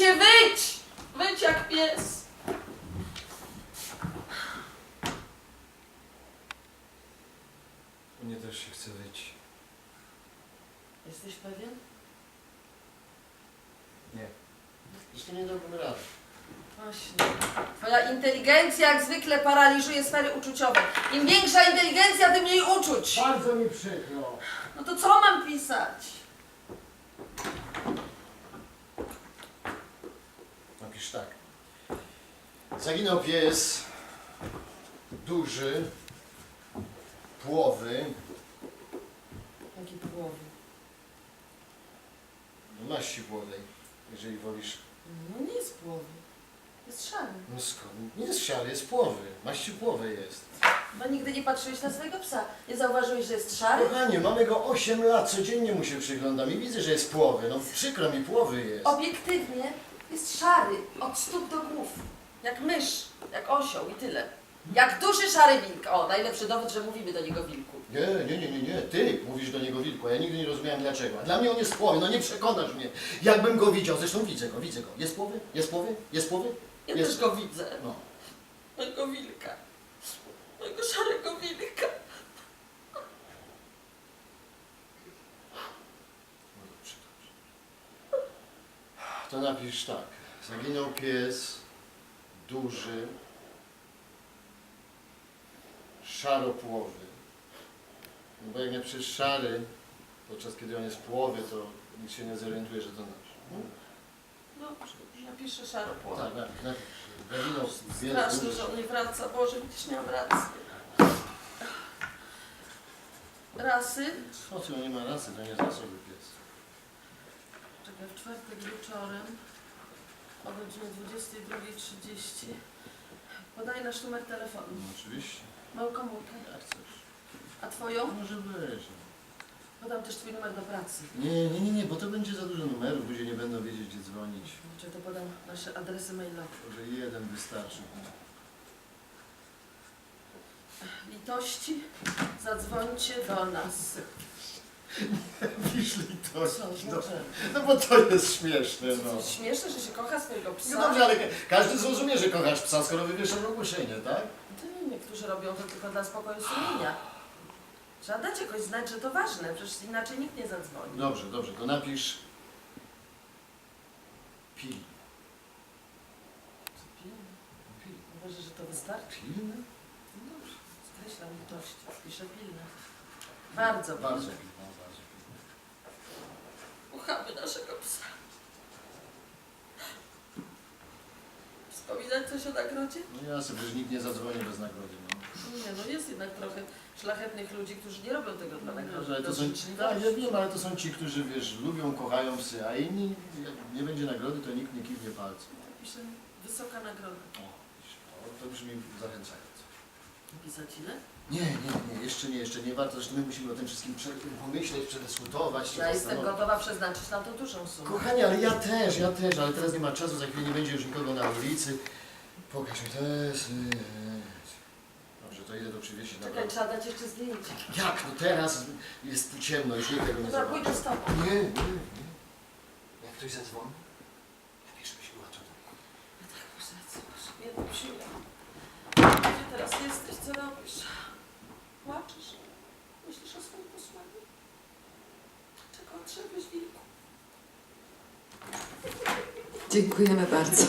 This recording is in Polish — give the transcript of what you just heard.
się wyć! Wyć jak pies. Mnie też się chce wyć. Jesteś pewien? Nie. Zresztą nie dałbym rady. Właśnie. Twoja inteligencja jak zwykle paraliżuje sfery uczuciowe. Im większa inteligencja, tym mniej uczuć. Bardzo mi przykro. No to co mam pisać? Napisz tak. Zaginął pies duży, płowy, Jaki połowy? maści płowej, jeżeli wolisz. No nie jest połowy. Jest szary. No skąd? Nie jest siary, jest płowy. Maści płowej jest. Bo nigdy nie patrzyłeś na swojego psa. Nie zauważyłeś, że jest szary? Kochanie, mamy go 8 lat, codziennie mu się przyglądam i widzę, że jest płowy. No przykro mi, płowy jest. Obiektywnie jest szary. Od stóp do głów. Jak mysz. Jak osioł i tyle. Jak duży szary wilk. O, najlepszy dowód, że mówimy do niego wilku. Nie, nie, nie, nie, nie. Ty mówisz do niego wilku, a ja nigdy nie rozumiałem dlaczego. A dla mnie on jest płowy, no nie przekonasz mnie. Jakbym go widział, zresztą widzę go, widzę go. Jest płowy? Jest płowy? Jest płowy? Ja Jest. też go widzę. No. Mojego wilka. Mojego szarego wilka. No dobrze, dobrze. To napisz tak. Zaginął pies, duży, szaropłowy. No bo jak nie przecież szary, podczas kiedy on jest płowy, to nikt się nie zorientuje, że to nasz. No, Dobrze, napiszę szaro płowy. tak, napisz. Zaginął pies, Straszne, duży. że on nie wraca. Boże, widzisz, miałam rację. Rasy? O co, nie ma rasy, to nie jest rasowy pies. W czwartek wieczorem o godzinie 22.30 podaj nasz numer telefonu. No oczywiście, Małą komórkę. jak chcesz. A twoją? Może być. no. Podam też twój numer do pracy. Nie, nie, nie, nie, bo to będzie za dużo numerów, ludzie nie będą wiedzieć, gdzie dzwonić. Czy to podam nasze adresy mailowe. Może jeden wystarczy. Litości, zadzwońcie do nas. Litość. Co, No, no bo to jest śmieszne, no. To śmieszne, że się kocha swojego psa. No dobrze, ale ka- każdy zrozumie, że kochasz psa, skoro wywieszasz ogłoszenie, tak? To nie niektórzy robią to tylko dla spokoju sumienia. Trzeba dać jakoś znać, że to ważne, przecież inaczej nikt nie zadzwoni. Dobrze, dobrze, to napisz pil. Pilne. Pil. Uważasz, że to wystarczy? Pilny? No dobrze, skreślam litość, piszę pilne. Bardzo pilne. Bardzo pilny, no, pilny. Uchamy naszego psa. Wspominać coś o nagrodzie? No jasne, przecież nikt nie zadzwoni bez nagrody, no. Nie, no jest jednak trochę szlachetnych ludzi, którzy nie robią tego dla nagrody. No, ale to są, życzliwości. tak, ja wiem, ale to są ci, którzy, wiesz, lubią, kochają psy, a inni, jak nie będzie nagrody, to nikt nie kiwnie palcem. Piszę wysoka nagroda. O, widzisz, to, to brzmi zachęcająco. Pisać ile? Nie, nie, nie, jeszcze nie, jeszcze nie warto. Zresztą my musimy o tym wszystkim prze, pomyśleć, przedyskutować. się Ja jestem zastanowić. gotowa przeznaczyć na to dużą sumę. Kochanie, ale ja też, ja też, ale teraz nie ma czasu, za chwilę nie będzie już nikogo na ulicy. Pokaż mi to jest. Dobrze, to idę do przywieźć. Czekaj, trzeba dać jeszcze zdjęcie. Jak? No teraz jest tu ciemno, już nikt tego nie Dobra, pójdę z tobą. Nie, nie, nie. Jak ktoś zadzwoni, lepiej żebyś była tutaj. Jedną siłę. Gdzie teraz jesteś? Co robisz? Dziękujemy bardzo.